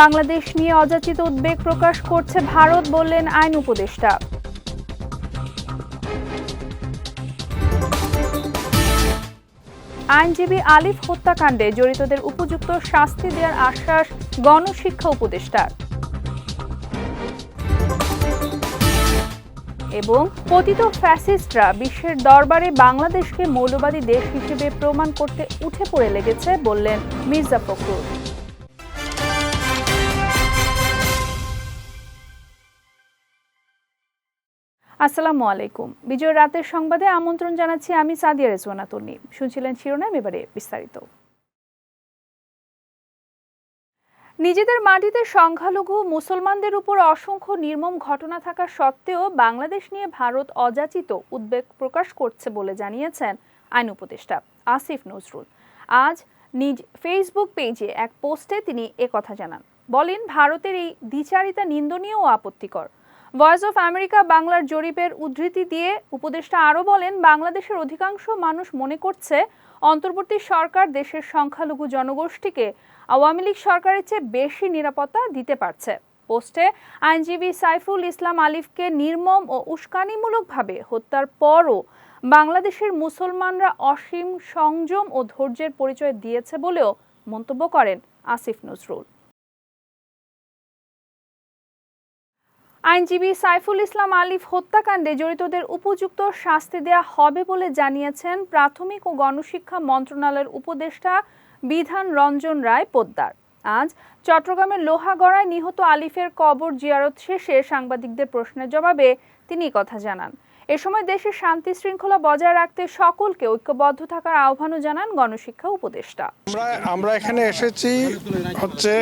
বাংলাদেশ নিয়ে অযাচিত উদ্বেগ প্রকাশ করছে ভারত বললেন আইন উপদেষ্টা। আইনজীবী আলিফ হত্যাকাণ্ডে জড়িতদের উপযুক্ত শাস্তি দেওয়ার আশ্বাস গণশিক্ষা উপদেষ্টার। এবং পতিত ফ্যাসিস্টরা বিশ্বের দরবারে বাংলাদেশকে মৌলবাদী দেশ হিসেবে প্রমাণ করতে উঠে পড়ে লেগেছে বললেন মির্জা ফখরুল। আসসালামু আলাইকুম। বিজয় রাতের সংবাদে আমন্ত্রণ জানাচ্ছি আমি সাদিয়া রেজওয়ানা তন্নি শুনছিলেন শিরোনাম, এবারে বিস্তারিত। নিজেদের মাটিতে সংখ্যালঘু মুসলমানদের উপর অসংখ্য নির্মম ঘটনা থাকা সত্ত্বেও বাংলাদেশ নিয়ে ভারত অযাচিত উদ্বেগ প্রকাশ করছে বলে জানিয়েছেন আইন উপদেষ্টা আসিফ নজরুল। আজ নিজ ফেসবুক পেজে এক পোস্টে তিনি একথা জানান। বলেন, ভারতের এই দ্বিচারিতা নিন্দনীয় ও আপত্তিকর। ভয়েস অফ আমেরিকা বাংলার জরিপের উদ্ধৃতি দিয়ে উপদেষ্টা আরও বলেন, বাংলাদেশের অধিকাংশ মানুষ মনে করছে অন্তর্বর্তী সরকার দেশের সংখ্যালঘু জনগোষ্ঠীকে আওয়ামী লীগ সরকারের চেয়ে বেশি নিরাপত্তা দিতে পারছে। পোস্টে আইনজীবী সাইফুল ইসলাম আলিফকে নির্মম ও উস্কানিমূলকভাবে হত্যার পরও বাংলাদেশের মুসলমানরা অসীম সংযম ও ধৈর্যের পরিচয় দিয়েছে বলেও মন্তব্য করেন আসিফ নজরুল। আইনজীবী সাইফুল ইসলাম আলিফ হত্যাকাণ্ডে জড়িতদের উপযুক্ত শাস্তি দেয়া হবে বলে জানিয়েছেন প্রাথমিক ও গণশিক্ষা মন্ত্রণালয়ের উপদেষ্টা বিধান রঞ্জন রায় পোদ্দার। আজ চট্টগ্রামের লোহাগড়ায় নিহত আলিফের কবর জিয়ারত শেষে সাংবাদিকদের প্রশ্নের জবাবে তিনি কথা জানান। এ সময় দেশের শান্তি শৃঙ্খলা বজায় রাখতে সকলকে ঐক্যবদ্ধ থাকার আহ্বানও জানান গণশিক্ষা উপদেষ্টা। আমরা আমরা এখানে এসেছি হচ্ছে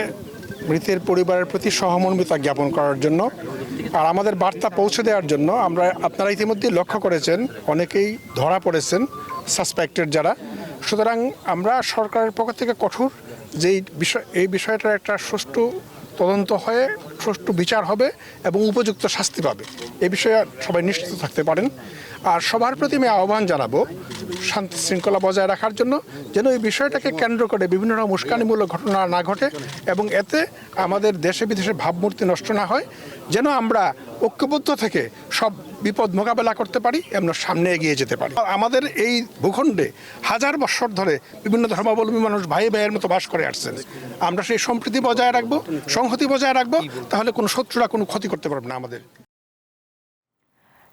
মৃতের পরিবারের প্রতি সহমর্মিতা জ্ঞাপন করার জন্য আর আমাদের বার্তা পৌঁছে দেওয়ার জন্য আমরা আপনারা ইতিমধ্যে লক্ষ্য করেছেন, অনেকেই ধরা পড়েছেন সাসপেক্টেড যারা। সুতরাং আমরা সরকারের পক্ষ থেকে কঠোর যেই বিষয়, এই বিষয়টার একটা সুষ্ঠু তদন্ত হয়ে সুষ্ঠু বিচার হবে এবং উপযুক্ত শাস্তি পাবে। এ বিষয়ে সবাই নিশ্চিত থাকতে পারেন। আর সবার প্রতি আমি আহ্বান জানাব শান্তি শৃঙ্খলা বজায় রাখার জন্য যেন এই বিষয়টাকে কেন্দ্র করে বিভিন্ন রকম উস্কানিমূলক ঘটনা না ঘটে এবং এতে আমাদের দেশে বিদেশে ভাবমূর্তি নষ্ট না হয়, যেন আমরা ঐক্যবদ্ধ থেকে সব বিপদ মোকাবেলা করতে পারি এবং সামনে এগিয়ে যেতে পারি। আমাদের এই ভূখণ্ডে হাজার বছর ধরে বিভিন্ন ধর্মাবলম্বী মানুষ ভাই ভাইয়ের মতো বাস করে আসছেন। আমরা সেই সম্প্রীতি বজায় রাখব, সংহতি বজায় রাখব, তাহলে কোনো শত্রুরা কোনো ক্ষতি করতে পারবে না আমাদের।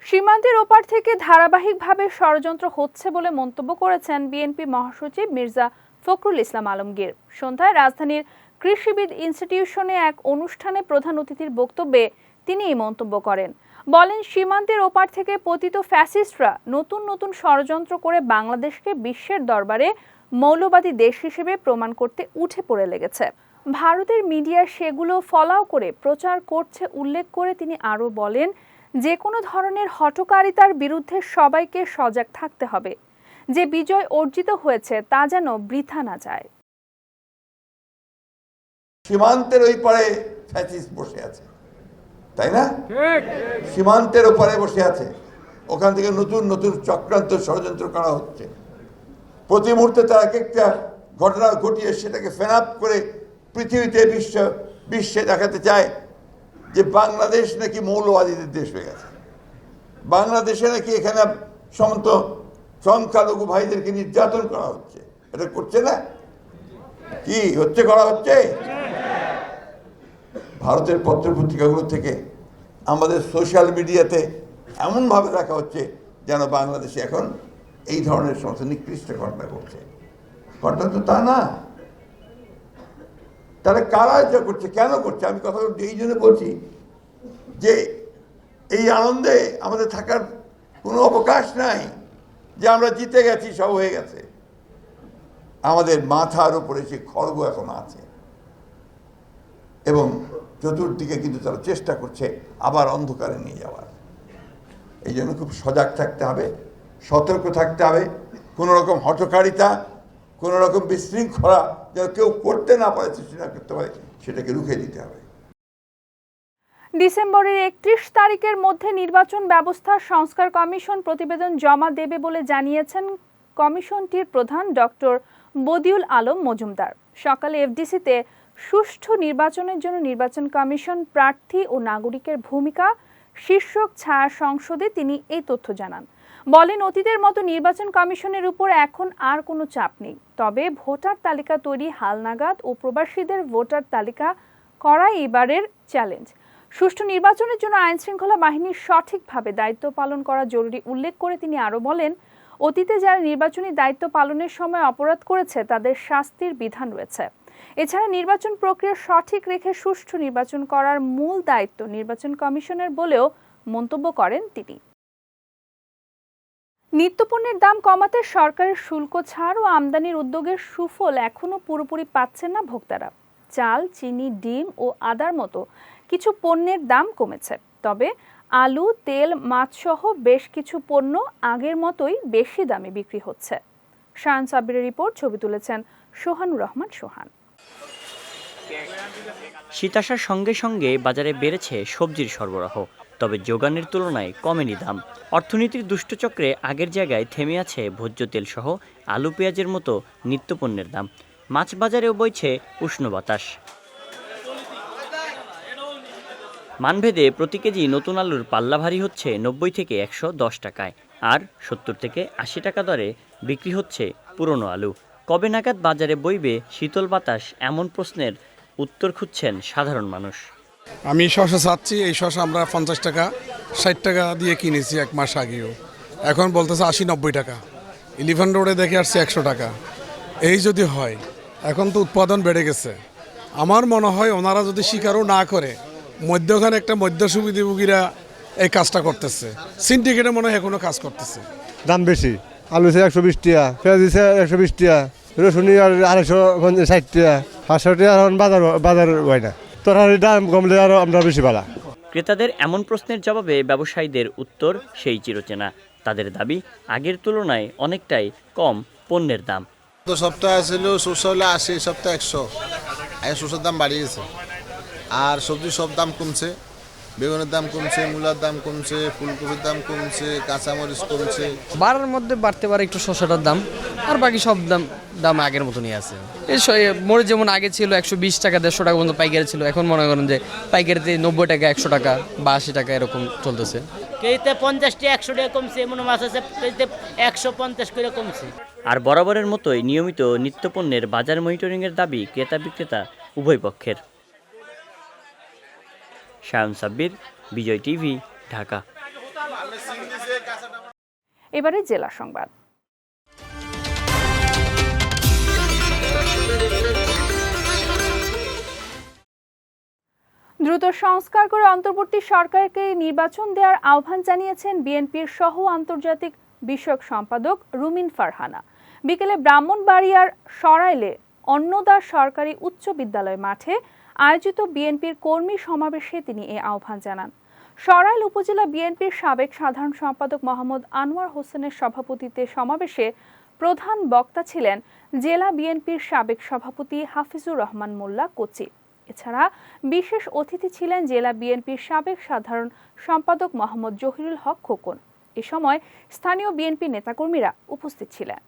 সীমান্তের ওপার থেকে ধারাবাহিকভাবে ষড়যন্ত্র হচ্ছে বলে মন্তব্য করেছেন বিএনপি মহাসচিব মির্জা ফখরুল ইসলাম আলমগীর। সন্ধ্যায় রাজধানীর কৃষিবিদ ইনস্টিটিউশনে এক অনুষ্ঠানে প্রধান অতিথির বক্তব্যে তিনি এই মন্তব্য করেন। বলেন, সীমান্তের ওপার থেকে পতিত ফ্যাসিস্টরা নতুন নতুন ষড়যন্ত্র করে বাংলাদেশকে বিশ্বের দরবারে মৌলবাদী দেশ হিসেবে প্রমাণ করতে উঠে পড়ে লেগেছে। ভারতের মিডিয়া সেগুলো ফলাও করে প্রচার করছে উল্লেখ করে তিনি আরও বলেন যে কোনো ধরনের হটকারিতার বিরুদ্ধে সবাইকে সজাগ থাকতে হবে। যে বিজয় অর্জিত হয়েছে তা যেন বৃথা না যায়। সীমান্তের ওই পারে ফ্যাসিস্ট বসে আছে। তাই না? সীমান্তের ওপারে বসে আছে। ওখান থেকে নতুন নতুন চক্রান্ত ষড়যন্ত্র করা হচ্ছে। প্রতি মুহূর্তে তারা এক একটা ঘটনা ঘটিয়ে সেটাকে ফেনাপ করে পৃথিবীতে বিশ্ব বিশ্বে দেখাতে চায়। যে বাংলাদেশ নাকি মৌলবাদীদের দেশ হয়ে গেছে। বাংলাদেশে নাকি এখানে সমস্ত সংখ্যালঘু ভাইদেরকে নির্যাতন করা হচ্ছে। এটা করছে না? কি হচ্ছে, করা হচ্ছে? ভারতের পত্র পত্রিকাগুলো থেকে আমাদের সোশ্যাল মিডিয়াতে এমনভাবে দেখা হচ্ছে যেন বাংলাদেশে এখন এই ধরনের সমস্ত নিকৃষ্ট ঘটনা ঘটছে। ঘটনা তো তা না। তারা কারা এটা করছে? কেন করছে? আমি কথা এই জন্য বলছি যে এই আনন্দে আমাদের থাকার কোনো অবকাশ নাই যে আমরা জিতে গেছি, সব হয়ে গেছে। আমাদের মাথার উপরে সে খড়গ এখন আছে। এবং চতুর্দিকে কিন্তু তারা চেষ্টা করছে আবার অন্ধকারে নিয়ে যাওয়ার। এই জন্য খুব সজাগ থাকতে হবে, সতর্ক থাকতে হবে, কোনো রকম হটকারিতা কোনো রকম বিশৃঙ্খলা যেন কেউ করতে না পারে, সৃষ্টি না করতে পারে, সেটাকে রুখে দিতে হবে। ডিসেম্বরের একত্রিশ তারিখের মধ্যে নির্বাচন ব্যবস্থা সংস্কার কমিশন প্রতিবেদন জমা দেবে বলে জানিয়েছেন কমিশনটির প্রধান ডক্টর বদিউল আলম মজুমদার। সকালে এফডিসিতে সুষ্ঠু নির্বাচনের জন্য নির্বাচন কমিশন প্রার্থী ও নাগরিকের ভূমিকা, শীর্ষক ছায়া সংসদে তিনি এই তথ্য জানান। বলেন, অতীতের মতো নির্বাচন কমিশনের উপর এখন আর কোনো চাপ নেই। তবে ভোটার তালিকা তৈরি হালনাগাদ ও প্রবাসীদের ভোটার তালিকা করাই এবারের চ্যালেঞ্জ। সুষ্ঠু নির্বাচনের জন্য আইন শৃঙ্খলা বাহিনীর সঠিকভাবে দায়িত্ব পালন করা জরুরি উল্লেখ করে তিনি আরও বলেন, অতীতে যারা নির্বাচনী দায়িত্ব পালনের সময় অপরাধ করেছে, তাদের শাস্তির বিধান রয়েছে। এছাড়া নির্বাচন প্রক্রিয়া সঠিক রেখে সুষ্ঠু নির্বাচন করার মূল দায়িত্ব নির্বাচন কমিশনের বলেও মন্তব্য করেন তিনি। নিত্যপণ্যের দাম কমাতে সরকারের শুল্ক ছাড় ও আমদানির উদ্যোগের সুফল এখনও পুরোপুরি পাচ্ছেন না ভোক্তারা। চাল, চিনি, ডিম ও আদার মতো কিছু পণ্যের দাম কমেছে। তবে আলু, তেল, মাছসহ বেশ কিছু পণ্য আগের মতোই বেশি দামে বিক্রি হচ্ছে। শায়ান সাব্বিরের রিপোর্ট, ছবি তুলেছেন সোহানুর রহমান সোহান। শীত আসার সঙ্গে সঙ্গে বাজারে বেড়েছে সবজির সরবরাহ। তবে যোগানের তুলনায় কমেনি দাম। অর্থনীতির দুষ্টচক্রে আগের জায়গায় থেমে আছে ভোজ্য তেল সহ আলু পেঁয়াজের মতো নিত্যপণ্যের দাম। মাছ বাজারেও বইছে উষ্ণ বাতাস। মানভেদে প্রতি কেজি নতুন আলুর পাল্লা ভারী হচ্ছে নব্বই থেকে একশো দশ টাকায়, আর সত্তর থেকে আশি টাকা দরে বিক্রি হচ্ছে পুরনো আলু। কবে নাগাদ বাজারে বইবে শীতল বাতাস এমন প্রশ্নের উত্তর খুঁজছেন সাধারণ মানুষ। আমি শশা চাচ্ছি, এই শশা আমরা পঞ্চাশ টাকা, ষাট টাকা দিয়ে কিনেছি এক মাস আগেও। এখন বলতেছে আশি নব্বই টাকা। ইলিফ্যান্ট রোডে দেখে আসছে একশো টাকা। এই যদি হয়, এখন তো উৎপাদন বেড়ে গেছে। আমার মনে হয় ওনারা যদি স্বীকারও না করে, মধ্যখানে একটা মধ্য সুবিধাভোগীরা এই কাজটা করতেছে। সিন্ডিকেটে মনে হয় এখনও কাজ করতেছে। দাম বেশি। আলু হচ্ছে একশো বিশ টাকা, পেঁয়াজ দিচ্ছে একশো বিশ টাকা, রসুন আড়াইশো ষাট টাকা পাঁচশো টাকা এখন বাজার বাজার হয় না। তরকারির দাম কমলে আরও আমরা বেশি পালা ক্রেতাদের এমন প্রশ্নের জবাবে ব্যবসায়ীদের উত্তর সেই চিরচেনা। তাদের দাবি আগের তুলনায় অনেকটাই কম পণ্যের দাম। তো সপ্তাহে ছিল শস্য হলে আশি সপ্তাহে একশো। সরষের শস্যের দাম বাড়িয়েছে। আর সবজির সব দাম কমছে। বেগুনের দাম কমছে মূলার দাম কমছে ফুলকপির দাম কমছে কাঁচামরিচ কমছে। বাড়ার মধ্যে বাড়তে পারে একটু শসাটার দাম আর বাকি সব দাম দাম আগের মতনই আছে। এই এ যেমন আগে ছিল একশো বিশ টাকা দেড়শো টাকা পর্যন্ত পাইকারি ছিল এখন মনে করেন যে পাইকারিতে নব্বই টাকা একশো টাকা বা আশি টাকা এরকম চলতেছে। কেজিতে পঞ্চাশটি একশো টাকা কমছে এমন মাছ আছে কেজিতে একশো পঞ্চাশ করে কমছে। আর বরাবরের মতোই নিয়মিত নিত্যপণ্যের বাজার মনিটরিংয়ের দাবি ক্রেতা বিক্রেতা উভয় পক্ষের। শায়ন সাব্বির, বিজয় টিভি, ঢাকা। এবারে জেলা সংবাদ। দ্রুত সংস্কার করে অন্তর্বর্তী সরকারকে নির্বাচন দেওয়ার আহ্বান জানিয়েছেন বিএনপির সহ আন্তর্জাতিক বিষয়ক সম্পাদক রুমিন ফারহানা। বিকেলে ব্রাহ্মণবাড়িয়ার সরাইলে অন্নদা সরকারি উচ্চ বিদ্যালয় মাঠে আয়োজিত বিএনপির কর্মী সমাবেশে তিনি এ আহ্বান জানান। সরাইল উপজেলা বিএনপির সাবেক সাধারণ সম্পাদক মোহাম্মদ আনোয়ার হোসেনের সভাপতিত্বে সমাবেশে প্রধান বক্তা ছিলেন জেলা বিএনপির সাবেক সভাপতি হাফিজুর রহমান মোল্লা কোচি। এছাড়া বিশেষ অতিথি ছিলেন জেলা বিএনপির সাবেক সাধারণ সম্পাদক মোহাম্মদ জহিরুল হক খোকন। এ সময় স্থানীয় বিএনপি নেতাকর্মীরা উপস্থিত ছিলেন।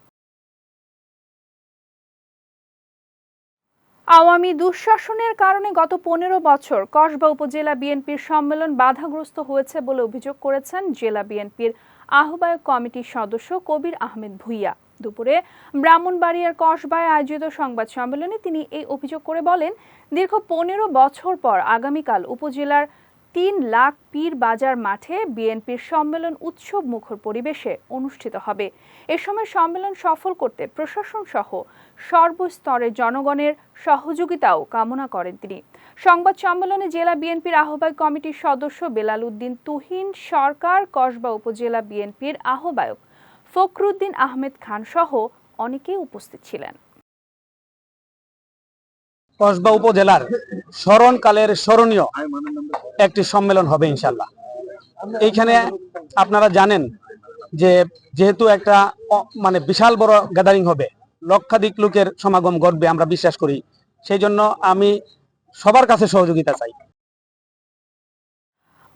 আওয়ামী দুঃশাসনের কারণে গত পনেরো বছর কসবা উপজেলা বিএনপির সম্মেলন বাধাগ্রস্ত হয়েছে বলে অভিযোগ করেছেন জেলা বিএনপির আহ্বায়ক কমিটির সদস্য কবির আহমেদ ভুইয়া। দুপুরে ব্রাহ্মণবাড়িয়ার কসবায় আয়োজিত সংবাদ সম্মেলনে তিনি এই অভিযোগ করে বলেন, দীর্ঘ পনেরো বছর পর আগামীকাল উপজেলার তিন লাখ পীর বাজার মাঠে বিএনপির সম্মেলন উৎসব মুখর পরিবেশে অনুষ্ঠিত হবে। এ সময় সম্মেলন সফল করতে প্রশাসন সহ সর্বস্তরের জনগণের সহযোগিতাও কামনা করেন তিনি। সংবাদ সম্মেলনে জেলা বিএনপির আহ্বায়ক কমিটির সদস্য বেলাল উদ্দিন তুহিন, সরকার, কসবা উপজেলা বিএনপির আহ্বায়ক ফখরুদ্দিন আহমেদ খান সহ অনেকেই উপস্থিত ছিলেন। কসবা উপজেলার স্মরণকালের স্মরণীয় একটি সম্মেলন হবে ইনশাল্লাহ এইখানে আপনারা জানেন যে যেহেতু একটা মানে বিশাল বড় গ্যাদারিং হবে, লক্ষাধিক লোকের সমাগম ঘটবে আমরা বিশ্বাস করি। সেই জন্য আমি সবার কাছে সহযোগিতা চাই।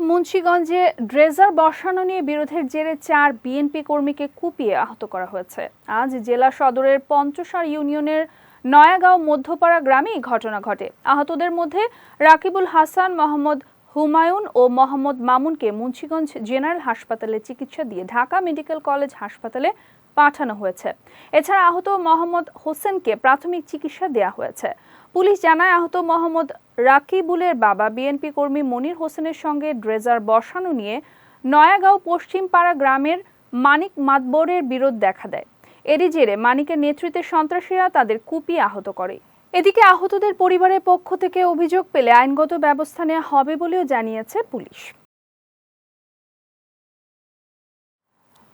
মুন্সিগঞ্জে ড্রেজার বসানো নিয়ে বিরোধের জেরে চার বিএনপি কর্মীকে কুপিয়ে আহত করা হয়েছে। আজ জেলা সদরের পঞ্চসার ইউনিয়নের নয়াগাঁও মধ্যপাড়া গ্রামে এই ঘটনা ঘটে। আহতদের মধ্যে রাকিবুল হাসান, মোহাম্মদ হুমায়ুন ও মোহাম্মদ মামুনকে মুন্সিগঞ্জ জেনারেল হাসপাতালে চিকিৎসা দিয়ে ঢাকা মেডিকেল কলেজ হাসপাতালে পাঠানো হয়েছে। এছাড়া আহত মোহাম্মদ হোসেনকে প্রাথমিক চিকিৎসা দেয়া হয়েছে। পুলিশ জানায়, আহত মোহাম্মদ রাকিবুলের বাবা বিএনপি কর্মী মনির হোসেনের সঙ্গে ড্রেজার বসানো নিয়ে নয়াগাঁও পশ্চিমপাড়া গ্রামের মানিক মাতবরের বিরোধ দেখা দেয়। এরই জেরে মানিকের নেতৃত্বে সন্ত্রাসীরা তাদের কুপিয়ে আহত করে। এদিকে আহতদের পরিবারের পক্ষ থেকে অভিযোগ পেলে আইনগত ব্যবস্থা নেওয়া হবে বলেও জানিয়েছে পুলিশ।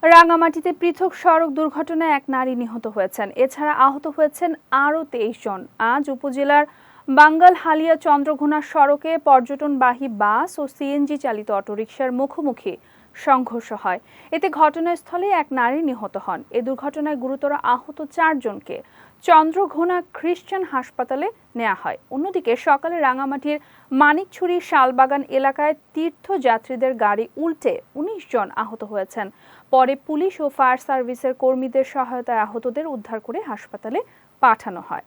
রাঙামাটিতে পৃথক সড়ক দুর্ঘটনায় এক নারী নিহত হয়েছেন। এছাড়া আহত হয়েছেন আরও তেইশ জন। আজ উপজেলার বাঙ্গাল হালিয়া চন্দ্রঘোনা সড়কে পর্যটনবাহী বাস ও সিএনজি চালিত অটোরিকশার মুখোমুখি সংঘর্ষ হয়। এতে ঘটনাস্থলে এক নারী নিহত হন। এ দুর্ঘটনায় গুরুতর আহত চারজনকে চন্দ্রঘোনা খ্রিস্টান হাসপাতালে নেওয়া হয়। অন্যদিকে সকালে রাঙামাটির মানিকছড়ি শালবাগান এলাকায় তীর্থযাত্রীদের গাড়ি উল্টে উনিশ জন আহত হয়েছেন। পরে পুলিশ ও ফায়ার সার্ভিসের কর্মীদের সহায়তায় আহতদের উদ্ধার করে হাসপাতালে পাঠানো হয়।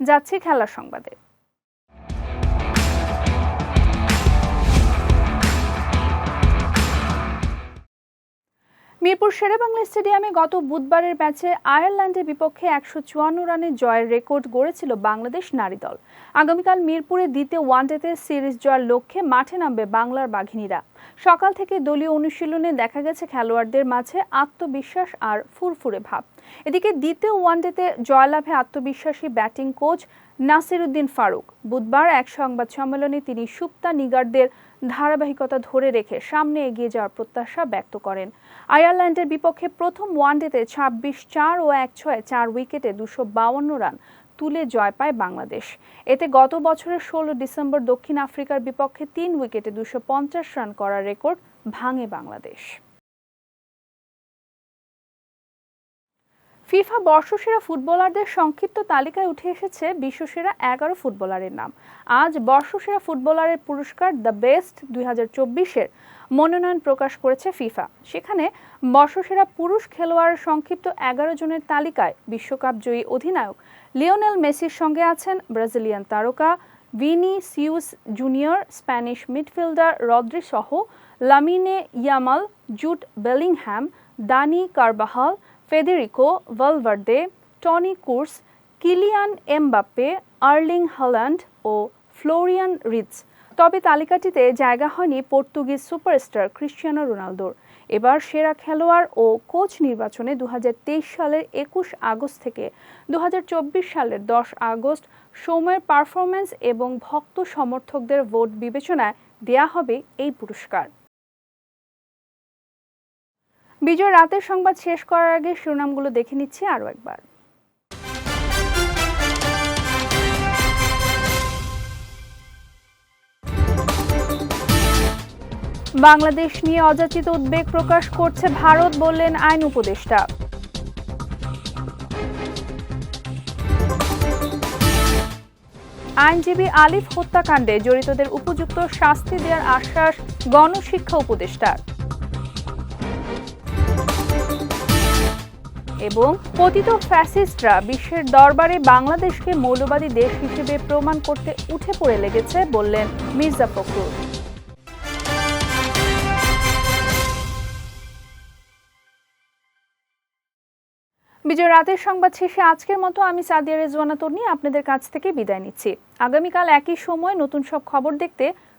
যাচ্ছে খেলার সংবাদে। মিরপুর শেরেবাংলা স্টেডিয়ামে গত বুধবারের ম্যাচে আয়ারল্যান্ডের বিপক্ষে একশো চুয়ান্ন রানের জয়ের রেকর্ড গড়েছিল বাংলাদেশ নারী দল। আগামীকাল মিরপুরে দ্বিতীয় ওয়ানডেতে সিরিজ জয়ের লক্ষ্যে মাঠে নামবে বাংলার বাঘিনীরা। সকাল থেকে দলীয় অনুশীলনে দেখা গেছে খেলোয়াড়দের মাঝে আত্মবিশ্বাস আর ফুরফুরে ভাব। এদিকে দ্বিতীয় ওয়ানডেতে জয়লাভে আত্মবিশ্বাসী ব্যাটিং কোচ নাসিরুদ্দিন ফারুক। বুধবার এক সংবাদ সম্মেলনে তিনি সুপ্তা নিগারদের ধারাবাহিকতা ধরে রেখে সামনে এগিয়ে যাওয়ার প্রত্যাশা ব্যক্ত করেন। আয়ারল্যান্ডের বিপক্ষে প্রথম ওয়ানডেতে ছাব্বিশ চার ও এক ছয় চার উইকেটে দুশো রান তুলে জয় পায় বাংলাদেশ। এতে গত বছরের ষোলো ডিসেম্বর দক্ষিণ আফ্রিকার বিপক্ষে তিন উইকেটে দুশো রান করার রেকর্ড ভাঙে বাংলাদেশ। ফিফা বর্ষসেরা ফুটবলারদের সংক্ষিপ্ত তালিকায় উঠে এসেছে বিশ্বসেরা এগারো ফুটবলারের নাম। আজ বর্ষসেরা ফুটবলারের পুরস্কার দ্য বেস্ট দুই হাজার চব্বিশের মনোনয়ন প্রকাশ করেছে ফিফা। সেখানে বর্ষসেরা পুরুষ খেলোয়াড় সংক্ষিপ্ত এগারো জনের তালিকায় বিশ্বকাপ জয়ী অধিনায়ক লিওনেল মেসির সঙ্গে আছেন ব্রাজিলিয়ান তারকা Vinicius Junior, Spanish midfielder Rodri সহ Lamine Yamal, Jude Bellingham Dani Carvajal Federico Valverde Toni Kroos Kylian Mbappe Erling Haaland ও ফ্লোরিয়ান রিটস তবে তালিকাটিতে জায়গা হয়নি পর্তুগিজ সুপারস্টার ক্রিশ্চিয়ানো রোনালদোর। এবার সেরা খেলোয়াড় ও কোচ নির্বাচনে দু হাজার তেইশ সালের একুশ আগস্ট থেকে দু হাজার চব্বিশ সালের দশ আগস্ট সময়ের পারফরমেন্স এবং ভক্ত সমর্থকদের ভোট বিবেচনায় দেয়া হবে এই পুরস্কার। বিজয়, রাতের সংবাদ শেষ করার আগে শিরোনামগুলো দেখে নিচ্ছি আরও একবার। বাংলাদেশ নিয়ে অযাচিত উদ্বেগ প্রকাশ করছে ভারত বললেন আইন উপদেষ্টা। আইনজীবী আলিফ হত্যাকাণ্ডে জড়িতদের উপযুক্ত শাস্তি দেওয়ার আশ্বাস গণশিক্ষা উপদেষ্টার। এবং পতিত ফ্যাসিস্টরা বিশ্বের দরবারে বাংলাদেশকে মৌলবাদী দেশ হিসেবে প্রমাণ করতে উঠে পড়ে লেগেছে বললেন মির্জা ফখরুল। বিজয়, রাতের সংবাদ শেষে আজকের মতো আমি সাদিয়া রেজওয়ানা তর্নি আপনাদের কাছ থেকে বিদায় নিচ্ছি। আগামীকাল একই সময় নতুন সব খবর দেখতে